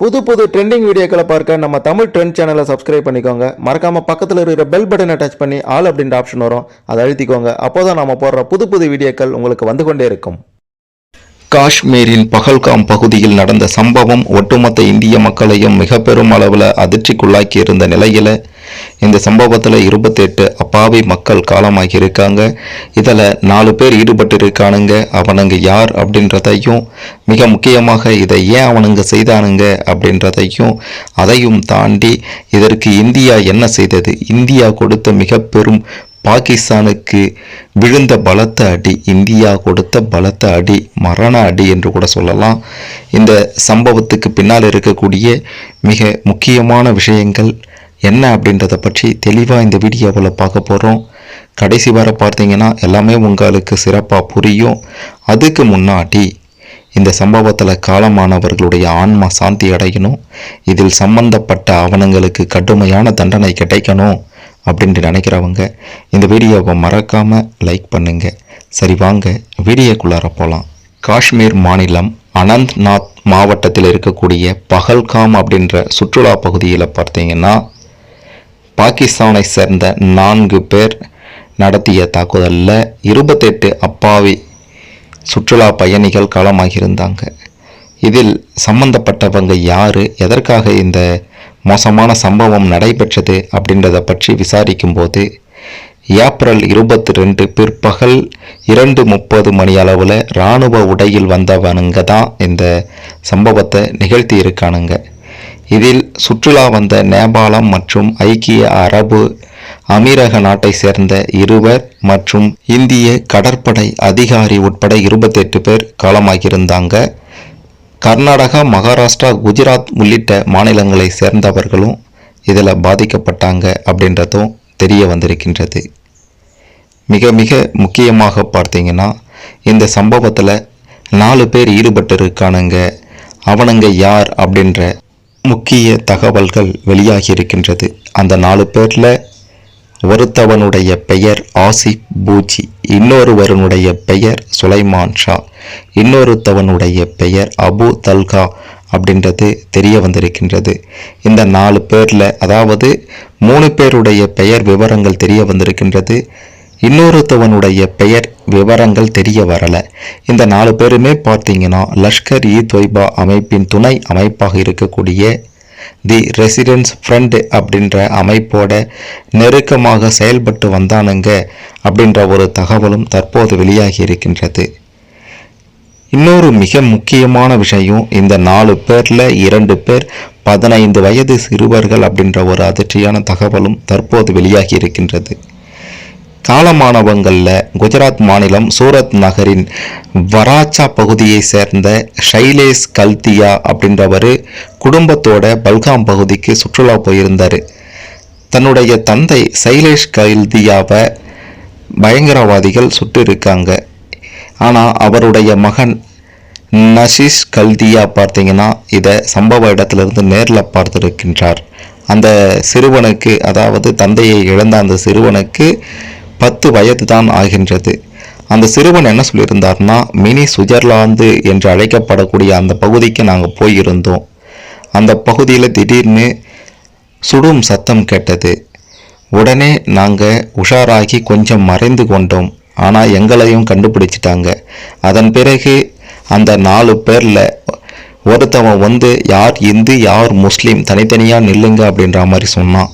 புது புது ட்ரெண்டிங் வீடியோக்களை பார்க்க நம்ம தமிழ் ட்ரெண்ட் சேனலை சப்ஸ்கிரைப் பண்ணிக்கோங்க. மறக்காமல் பக்கத்தில் இருக்கிற பெல் பட்டனை டச் பண்ணி ஆல் அப்படின்ற ஆப்ஷன் வரும். அதை அழுத்திக்கோங்க. அப்போதான் நம்ம போடுற புது புது வீடியோக்கள் உங்களுக்கு வந்து கொண்டே இருக்கும். காஷ்மீரின் பகல்காம் பகுதியில் நடந்த சம்பவம் ஒட்டுமொத்த இந்திய மக்களையும் மிக பெரும் அளவில் அதிர்ச்சிக்குள்ளாக்கி இருந்த நிலையில் இந்த சம்பவத்தில் இருபத்தெட்டு அப்பாவி மக்கள் காலமாகி இருக்காங்க இதில் நாலு பேர் ஈடுபட்டு இருக்கானுங்க அவனுங்க யார் அப்படின்றதையும் மிக முக்கியமாக இதை ஏன் அவனுங்க செய்தானுங்க அப்படின்றதையும் அதையும் தாண்டி இதற்கு இந்தியா என்ன செய்தது? இந்தியா கொடுத்த மிக பெரும் பாகிஸ்தானுக்கு விழுந்த பலத்த அடி இந்தியா கொடுத்த பலத்த அடி மரண அடி என்று கூட சொல்லலாம். இந்த சம்பவத்துக்கு பின்னால் இருக்கக்கூடிய மிக முக்கியமான விஷயங்கள் என்ன அப்படின்றத பற்றி தெளிவாக இந்த வீடியோவில் பார்க்க போகிறோம் கடைசி வரை பார்த்தீங்கன்னா எல்லாமே உங்களுக்கு சிறப்பாக புரியும். அதுக்கு முன்னாடி இந்த சம்பவத்தில் காலமானவர்களுடைய ஆன்மா சாந்தி அடையணும். இதில் சம்பந்தப்பட்ட ஆவணங்களுக்கு கடுமையான தண்டனை கிடைக்கணும். அப்படின்ட்டு நினைக்கிறவங்க இந்த வீடியோவை மறக்காமல் லைக் பண்ணுங்கள் சரி வாங்க வீடியோக்குள்ளார போகலாம் காஷ்மீர் மாநிலம் அனந்த்நாத் மாவட்டத்தில் இருக்கக்கூடிய பகல்காம் அப்படின்ற சுற்றுலா பகுதியில் பார்த்தீங்கன்னா பாகிஸ்தானை சேர்ந்த நான்கு பேர் நடத்திய தாக்குதலில் இருபத்தெட்டு அப்பாவி சுற்றுலா பயணிகள் காலமாகியிருந்தாங்க இதில் சம்பந்தப்பட்டவங்க யார்? எதற்காக இந்த மோசமான சம்பவம் நடைபெற்றது அப்படின்றத பற்றி விசாரிக்கும்போது ஏப்ரல் இருபத்தி ரெண்டு பிற்பகல் இரண்டு முப்பது மணி அளவில் இராணுவ உடையில் வந்தவனுங்க தான் இந்த சம்பவத்தை நிகழ்த்தி இருக்கானுங்க இதில் சுற்றுலா வந்த நேபாளம் மற்றும் ஐக்கிய அரபு அமீரக நாட்டை சேர்ந்த இருவர் மற்றும் இந்திய கடற்படை அதிகாரி உட்பட இருபத்தெட்டு பேர் காலமாகியிருந்தாங்க. கர்நாடகா மகாராஷ்டிரா குஜராத் உள்ளிட்ட மாநிலங்களை சேர்ந்தவர்களும் இதில் பாதிக்கப்பட்டாங்க அப்படின்றதும் தெரிய வந்திருக்கின்றது. மிக மிக முக்கியமாக பார்த்தீங்கன்னா இந்த சம்பவத்தில் நாலு பேர் ஈடுபட்டிருக்கானுங்க. அவனுங்க யார் அப்படின்ற முக்கிய தகவல்கள் வெளியாகி இருக்கின்றது. அந்த நாலு பேரில் ஒருத்தவனுடைய பெயர் ஆசிப் பூஜி இன்னொருவருனுடைய பெயர் சுலைமான் ஷா. இன்னொருத்தவனுடைய பெயர் அபு தல்கா அப்படின்றது தெரிய வந்திருக்கின்றது. இந்த நாலு பேரில் அதாவது மூணு பேருடைய பெயர் விவரங்கள் தெரிய வந்திருக்கின்றது. இன்னொருத்தவனுடைய பெயர் விவரங்கள் தெரிய வரலை. இந்த நாலு பேருமே பார்த்தீங்கன்னா லஷ்கர் இ தொய்பா அமைப்பின் துணை அமைப்பாக இருக்கக்கூடிய தி ரெசிடென்ஸ் ஃப்ரண்ட் அப்படின்ற அமைப்போட நெருக்கமாக செயல்பட்டு வந்தானுங்க அப்படின்ற ஒரு தகவலும் தற்போது வெளியாகி இருக்கின்றது. இன்னொரு மிக முக்கியமான விஷயம் இந்த நாலு பேரில் இரண்டு பேர் பதினைந்து வயது சிறுவர்கள் அப்படின்ற ஒரு அதிர்ச்சியான தகவலும் தற்போது வெளியாகி இருக்கின்றது. காலமானவங்களில் குஜராத் மாநிலம் சூரத் நகரின் வராச்சா பகுதியை சேர்ந்த ஷைலேஷ் கல்தியா அப்படின்றவர் குடும்பத்தோட பல்காம் பகுதிக்கு சுற்றுலா போயிருந்தார். தன்னுடைய தந்தை சைலேஷ் கல்தியாவை பயங்கரவாதிகள் சுட்டு இருக்காங்க. ஆனால் அவருடைய மகன் நஷிஷ் கல்தியா பார்த்தீங்கன்னா இதை சம்பவ இடத்திலிருந்து நேரில் பார்த்திருக்கின்றார். அந்த சிறுவனுக்கு அதாவது தந்தையை இழந்த அந்த சிறுவனுக்கு பத்து வயது தான் ஆகின்றது. அந்த சிறுவன் என்ன சொல்லியிருந்தார்னா மினி சுவிட்சர்லாந்து என்று அழைக்கப்படக்கூடிய அந்த பகுதிக்கு நாங்கள் போயிருந்தோம். அந்த பகுதியில் திடீர்னு சுடும் சத்தம் கேட்டது. உடனே நாங்கள் உஷாராகி கொஞ்சம் மறைந்து கொண்டோம். ஆனால் எங்களையும் கண்டுபிடிச்சிட்டாங்க. அதன் பிறகு அந்த நாலு பேரில் ஒருத்தவன் வந்து யார் இந்து யார் முஸ்லீம் தனித்தனியாக நில்லுங்க அப்படின்ற மாதிரி சொன்னான்.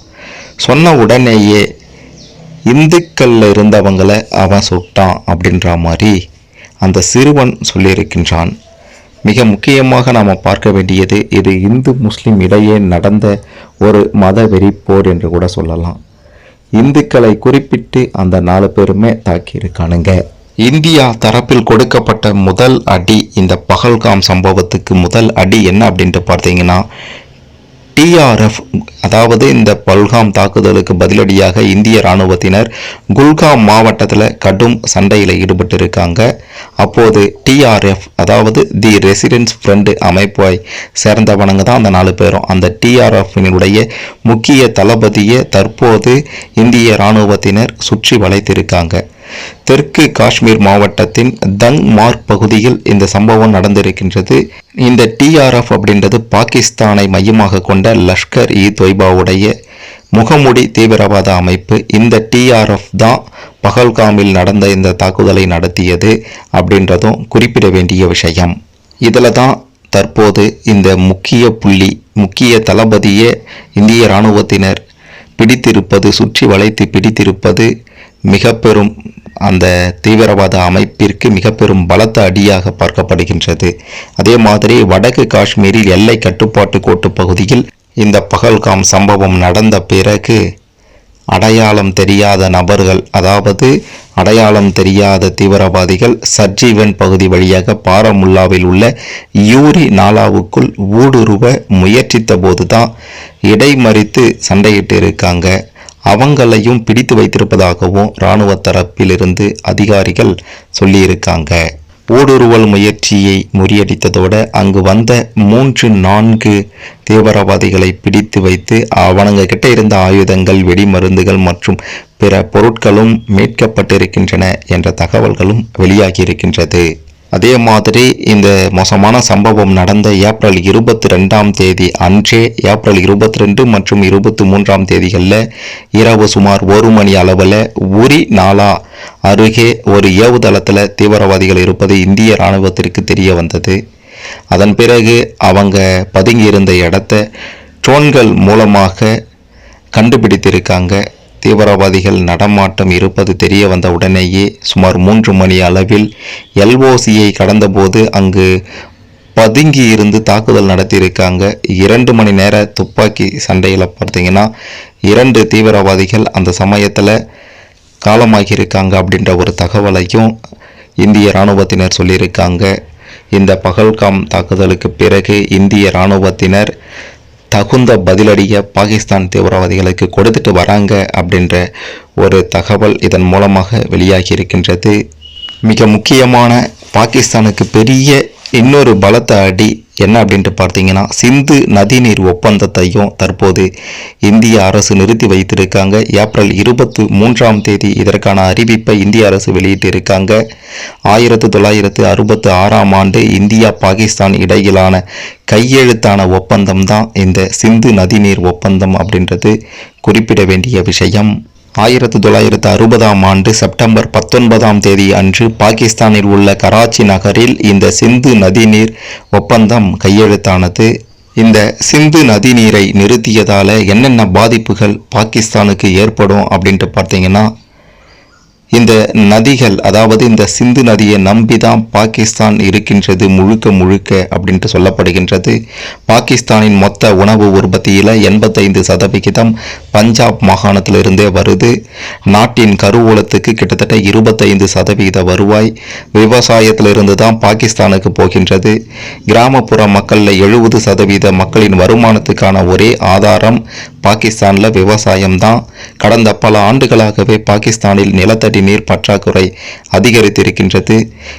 சொன்ன உடனேயே இந்துக்களில் இருந்தவங்களை அவன் சுட்டான் அப்படின்ற மாதிரி அந்த சிறுவன் சொல்லியிருக்கின்றான். மிக முக்கியமாக நாம் பார்க்க வேண்டியது இது இந்து முஸ்லீம் இடையே நடந்த ஒரு மத வெறிப்போர் என்று கூட சொல்லலாம். இந்துக்களை குறிப்பிட்டு அந்த நாலு பேருமே தாக்கியிருக்கானுங்க. இந்தியா தரப்பில் கொடுக்கப்பட்ட முதல் அடி இந்த பகல்காம் சம்பவத்துக்கு முதல் அடி என்ன அப்படின்ட்டு பார்த்தீங்கன்னா டிஆர்எஃப் அதாவது இந்த பல்காம் தாக்குதலுக்கு பதிலடியாக இந்திய இராணுவத்தினர் குல்காம் மாவட்டத்தில் கடும் சண்டையில் ஈடுபட்டு இருக்காங்க அப்போது டிஆர்எஃப் அதாவது தி ரெசிடென்ஸ் ஃப்ரெண்டு அமைப்பை சேர்ந்தவனுங்க தான் அந்த நாலு பேரும். அந்த டிஆர்எஃபினுடைய முக்கிய தளபதியை தற்போது இந்திய இராணுவத்தினர் சுற்றி வளைத்திருக்காங்க. தெற்கு காஷ்மீர் மாவட்டத்தின் தங் மார்க் பகுதியில் இந்த சம்பவம் நடந்திருக்கின்றது. இந்த டிஆர்எஃப் அப்படின்றது பாகிஸ்தானை மையமாக கொண்ட லஷ்கர் இ தொய்பாவுடைய முகமுடி தீவிரவாத அமைப்பு. இந்த டிஆர்எஃப் தான் பகல்காமில் நடந்த இந்த தாக்குதலை நடத்தியது அப்படின்றதும் குறிப்பிட வேண்டிய விஷயம். இதில் தான் தற்போது இந்த முக்கிய புள்ளி முக்கிய தளபதியே இந்திய இராணுவத்தினர் பிடித்திருப்பது சுற்றி வளைத்து பிடித்திருப்பது மிக பெரும் அந்த தீவிரவாத அமைப்பிற்கு மிக பெரும் பலத்த அடியாக பார்க்கப்படுகின்றது. அதே மாதிரி வடக்கு காஷ்மீரில் எல்லை கட்டுப்பாட்டு கோட்டு பகுதியில் இந்த பகல்காம் சம்பவம் நடந்த பிறகு அடையாளம் தெரியாத நபர்கள் அதாவது அடையாளம் தெரியாத தீவிரவாதிகள் சர்ஜீவன் பகுதி வழியாக பாரமுல்லாவில் உள்ள யூரி நாலாவுக்குள் ஊடுருவ முயற்சித்த போதுதான் இடைமறித்து சண்டையிட்டு இருக்காங்க. அவங்களையும் பிடித்து வைத்திருப்பதாகவும் இராணுவ தரப்பிலிருந்து அதிகாரிகள் சொல்லியிருக்காங்க. ஊடுருவல் முயற்சியை முறியடித்ததோடு அங்கு வந்த மூன்று நான்கு தீவிரவாதிகளை பிடித்து வைத்து அவனுங்க கிட்ட இருந்த ஆயுதங்கள் வெடிமருந்துகள் மற்றும் பிற பொருட்களும் மீட்கப்பட்டிருக்கின்றன என்ற தகவல்களும் வெளியாகியிருக்கின்றது. அதே மாதிரி இந்த மோசமான சம்பவம் நடந்த ஏப்ரல் இருபத்தி ரெண்டாம் தேதி அன்றே ஏப்ரல் இருபத்தி ரெண்டு மற்றும் இருபத்தி மூன்றாம் தேதிகளில் இரவு சுமார் ஒரு மணி அளவில் உரி நாளா அருகே ஒரு ஏவுதளத்தில் தீவிரவாதிகள் இருப்பது இந்திய இராணுவத்திற்கு தெரிய வந்தது. அதன் பிறகு அவங்க பதுங்கியிருந்த இடத்த ட்ரோன்கள் மூலமாக கண்டுபிடித்திருக்காங்க. தீவிரவாதிகள் நடமாட்டம் இருப்பது தெரிய வந்த உடனேயே சுமார் மூன்று மணி அளவில் எல்ஓசியை கடந்தபோது அங்கு பதுங்கி இருந்து தாக்குதல் நடத்தியிருக்காங்க. இரண்டு மணி நேர துப்பாக்கி சண்டையில் பார்த்தீங்கன்னா இரண்டு தீவிரவாதிகள் அந்த சமயத்தில் காலமாகியிருக்காங்க அப்படின்ற ஒரு தகவலையும் இந்திய இராணுவத்தினர் சொல்லியிருக்காங்க. இந்த பகல்காம் தாக்குதலுக்கு பிறகு இந்திய இராணுவத்தினர் தகுந்த பதிலடியை பாகிஸ்தான் தீவிரவாதிகளுக்கு கொடுத்துட்டு வராங்க அப்படின்ற ஒரு தகவல் இதன் மூலமாக வெளியாகி இருக்கின்றது. மிக முக்கியமான பாகிஸ்தானுக்கு பெரிய இன்னொரு பலத்த அடி என்ன அப்படின்ட்டு பார்த்தீங்கன்னா சிந்து நதிநீர் ஒப்பந்தத்தையும் தற்போது இந்திய அரசு நிறுத்தி வைத்திருக்காங்க. ஏப்ரல் இருபத்தி மூன்றாம் தேதி இதற்கான அறிவிப்பை இந்திய அரசு வெளியிட்டிருக்காங்க. ஆயிரத்து தொள்ளாயிரத்து அறுபத்து ஆறாம் ஆண்டு இந்தியா பாகிஸ்தான் இடையிலான கையெழுத்தான ஒப்பந்தம் தான் இந்த சிந்து நதிநீர் ஒப்பந்தம் அப்படின்றது குறிப்பிட வேண்டிய விஷயம். ஆயிரத்து தொள்ளாயிரத்து அறுபதாம் ஆண்டு செப்டம்பர் பத்தொன்பதாம் தேதி அன்று பாகிஸ்தானில் உள்ள கராச்சி நகரில் இந்த சிந்து நதிநீர் ஒப்பந்தம் கையெழுத்தானது. இந்த சிந்து நதிநீரை நிறுத்தியதால என்னென்ன பாதிப்புகள் பாகிஸ்தானுக்கு ஏற்படும் அப்படின்ட்டு பார்த்தீங்கன்னா இந்த நதிகள் அதாவது இந்த சிந்து நதியை நம்பி தான் பாகிஸ்தான் இருக்கின்றது முழுக்க முழுக்க அப்படின்ட்டு சொல்லப்படுகின்றது. பாகிஸ்தானின் மொத்த உணவு உற்பத்தியில் எண்பத்தைந்து சதவிகிதம் பஞ்சாப் மாகாணத்திலிருந்தே வருது. நாட்டின் கருவூலத்துக்கு கிட்டத்தட்ட இருபத்தைந்து சதவிகித வருவாய் விவசாயத்திலிருந்து தான் பாகிஸ்தானுக்கு போகின்றது. கிராமப்புற மக்களில் எழுபது சதவீத மக்களின் வருமானத்துக்கான ஒரே ஆதாரம் பாகிஸ்தானில் விவசாயம் தான் கடந்த பல ஆண்டுகளாகவே பாகிஸ்தானில் நிலத்தடி நீர் பற்றாக்குறை அதிகரித்திருக்கின்றது.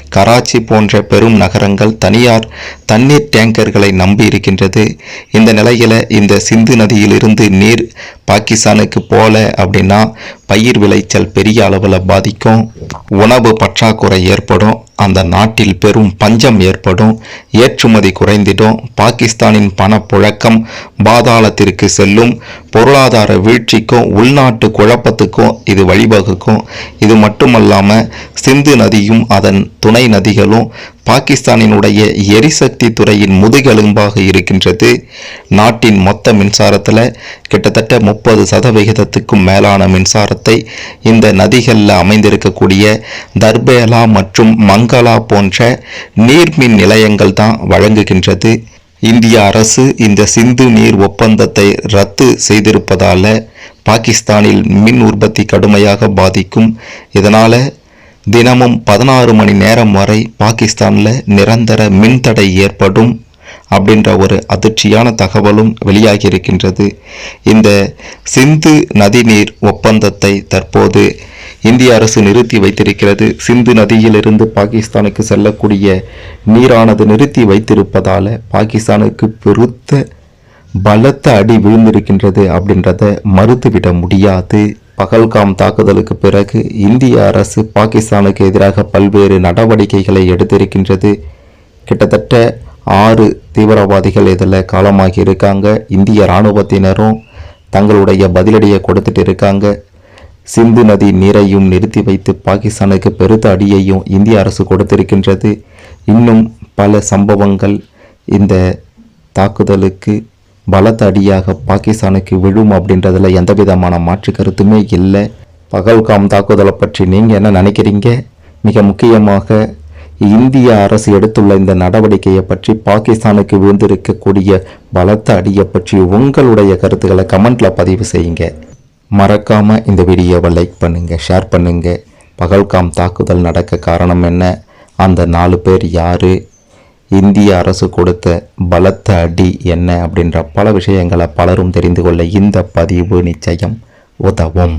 கராச்சி போன்ற பெரும் நகரங்கள் தனியார் தண்ணீர் டேங்கர்களை நம்பி இருக்கின்றது இந்த நிலையில் இந்த சிந்து நதியிலிருந்து நீர் பாகிஸ்தானுக்கு போல அப்படின்னா பயிர் விளைச்சல் பெரிய அளவில் பாதிக்கும். உணவு பற்றாக்குறை ஏற்படும். அந்த நாட்டில் பெரும் பஞ்சம் ஏற்படும். ஏற்றுமதி குறைந்திடும். பாகிஸ்தானின் பணப்புழக்கம் பாதாளத்திற்கு செல்லும். பொருளாதார வீழ்ச்சிக்கும் உள்நாட்டு குழப்பத்துக்கும் இது வழிவகுக்கும். இது மட்டுமல்லாமல் சிந்து நதியும் அதன் துணை நதிகளும் பாகிஸ்தானினுடைய எரிசக்தி துறையின் முதுகெலும்பாக இருக்கின்றது. நாட்டின் மொத்த மின்சாரத்தில் கிட்டத்தட்ட முப்பது சதவிகிதத்துக்கும் மேலான மின்சாரத்தை இந்த நதிகளில் அமைந்திருக்கக்கூடிய தர்பேலா மற்றும் மங்களா போன்ற நீர்மின் நிலையங்கள் தான் வழங்குகின்றது. இந்திய அரசு இந்த சிந்து நீர் ஒப்பந்தத்தை ரத்து செய்திருப்பதால் பாகிஸ்தானில் மின் உற்பத்தி கடுமையாக பாதிக்கும். இதனால் தினமும் பதினாறு மணி நேரம் வரை பாகிஸ்தானில் நிரந்தர மின்தடை ஏற்படும். அப்படின்ற ஒரு அதிர்ச்சியான தகவலும் வெளியாகி இருக்கின்றது இந்த சிந்து நதிநீர் ஒப்பந்தத்தை தற்போது இந்திய அரசு நிறுத்தி வைத்திருக்கிறது. சிந்து நதியிலிருந்து பாகிஸ்தானுக்கு செல்லக்கூடிய நீரானது நிறுத்தி வைத்திருப்பதால் பாகிஸ்தானுக்கு பெருத்த பலத்த அடி விழுந்திருக்கின்றது அப்படின்றத மறுத்துவிட முடியாது. பகல்காம் தாக்குதலுக்கு பிறகு இந்திய அரசு பாகிஸ்தானுக்கு எதிராக பல்வேறு நடவடிக்கைகளை எடுத்திருக்கின்றது. கிட்டத்தட்ட ஆறு தீவிரவாதிகள் இதில் காலமாகி இருக்காங்க. இந்திய இராணுவத்தினரும் தங்களுடைய பதிலடியை கொடுத்துட்டு இருக்காங்க. சிந்து நதி நீரையும் நிறுத்தி வைத்து பாகிஸ்தானுக்கு பெருத்த அடியையும் இந்திய அரசு கொடுத்திருக்கின்றது. இன்னும் பல சம்பவங்கள் இந்த தாக்குதலுக்கு பலத்த அடியாக பாகிஸ்தானுக்கு விழும் அப்படின்றதில் எந்த விதமான மாற்று கருத்துமே இல்லை. பகல்காம் தாக்குதலை பற்றி நீங்கள் என்ன நினைக்கிறீங்க? மிக முக்கியமாக இந்திய அரசு எடுத்துள்ள இந்த நடவடிக்கையை பற்றி பாகிஸ்தானுக்கு விழுந்திருக்கக்கூடிய பலத்த அடியை பற்றி உங்களுடைய கருத்துக்களை கமெண்ட்ல பதிவு செய்யுங்க. மறக்காம இந்த வீடியோவை லைக் பண்ணுங்க ஷேர் பண்ணுங்க. பகல்காம் தாக்குதல் நடக்க காரணம் என்ன? அந்த நாலு பேர் யாரு? இந்திய அரசு கொடுத்த பலத்த அடி என்ன? அப்படின்ற பல விஷயங்களை பலரும் தெரிந்து கொள்ள இந்த பதிவு நிச்சயம் உதவும்.